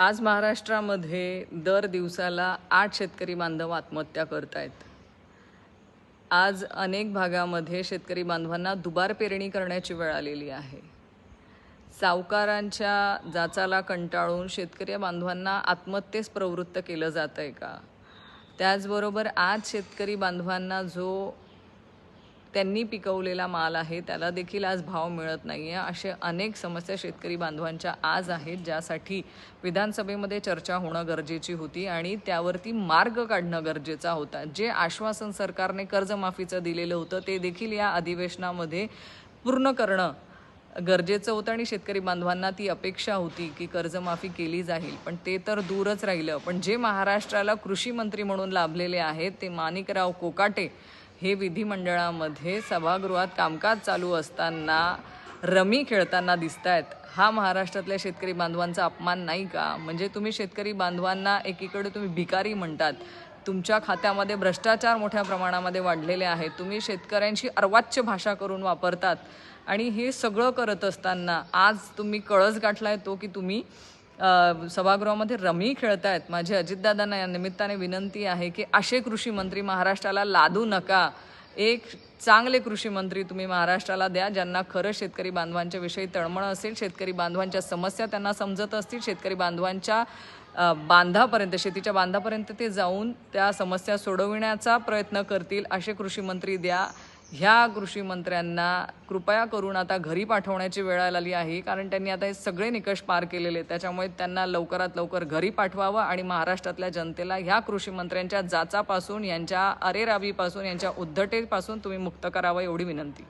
आज महाराष्ट्रामध्ये दर दिवसाला आठ शेतकरी बांधव आत्महत्या करत आहेत आज अनेक भागामध्ये शेतकरी बांधवांना दुबार पेरणी करण्याची वेळ आलेली आहे. सावकारांच्या जाचाला कंटाळून शेतकरी बांधवांना आत्महत्येस प्रवृत्त केलं जात आहे का? त्याचबरोबर आज शेतकरी बांधवांना जो त्यांनी पिकवलेला माल आहे त्याला देखील आज भाव मिळत नाही आहे असे अनेक समस्या शेतकरी बांधवांच्या आज आहेत ज्यासाठी विधानसभेमध्ये चर्चा होणं गरजेची होती आणि त्यावरती मार्ग काढणं गरजेचा होता. जे आश्वासन सरकारने कर्जमाफीचं दिलेलं होतं ते देखील या अधिवेशनामध्ये पूर्ण करणं गरजेचं होतं आणि शेतकरी बांधवांना ती अपेक्षा होती की कर्जमाफी केली जाईल. पण ते तर दूरच राहिलं. पण जे महाराष्ट्राला कृषी मंत्री म्हणून लाभलेले आहेत ते माणिकराव कोकाटे हे विधिमंडळामध्ये सभागृहात कामकाज चालू असताना रमी खेळताना दिसत आहेत हा महाराष्ट्रातल्या शेतकरी बांधवांचा अपमान नाही का? म्हणजे तुम्ही शेतकरी बांधवांना एकीकडे तुम्ही भिकारी म्हणतात. तुमच्या खात्यामध्ये भ्रष्टाचार मोठ्या प्रमाणामध्ये वाढलेले आहेत तुम्ही शेतकऱ्यांशी अर्वाच्य भाषा करून वापरतात. आणि हे सगळं करत असताना आज तुम्ही कळस गाठलाय तो की तुम्ही सभागृहामध्ये रमी खेळत आहेत माझी अजितदादांना या निमित्ताने विनंती आहे की असे कृषी मंत्री महाराष्ट्राला लादू नका. एक चांगले कृषी मंत्री तुम्ही महाराष्ट्राला द्या ज्यांना खरं शेतकरी बांधवांच्या विषयी तळमळ असेल शेतकरी बांधवांच्या समस्या त्यांना समजत असतील शेतकरी बांधवांच्या बांधापर्यंत शेतीच्या बांधापर्यंत ते जाऊन त्या समस्या सोडविण्याचा प्रयत्न करतील. असे कृषी मंत्री द्या. ह्या कृषी मंत्र्यांना कृपया करून आता घरी पाठवण्याची वेळ आलेली आहे कारण त्यांनी आता हे सगळे निकष पार केलेले आहेत. त्याच्यामुळे त्यांना लवकरात लवकर घरी पाठवावं आणि महाराष्ट्रातल्या जनतेला ह्या कृषी मंत्र्यांच्या जाचापासून यांच्या अरेरावीपासून यांच्या उद्धटेपासून तुम्ही मुक्त करावं एवढी विनंती.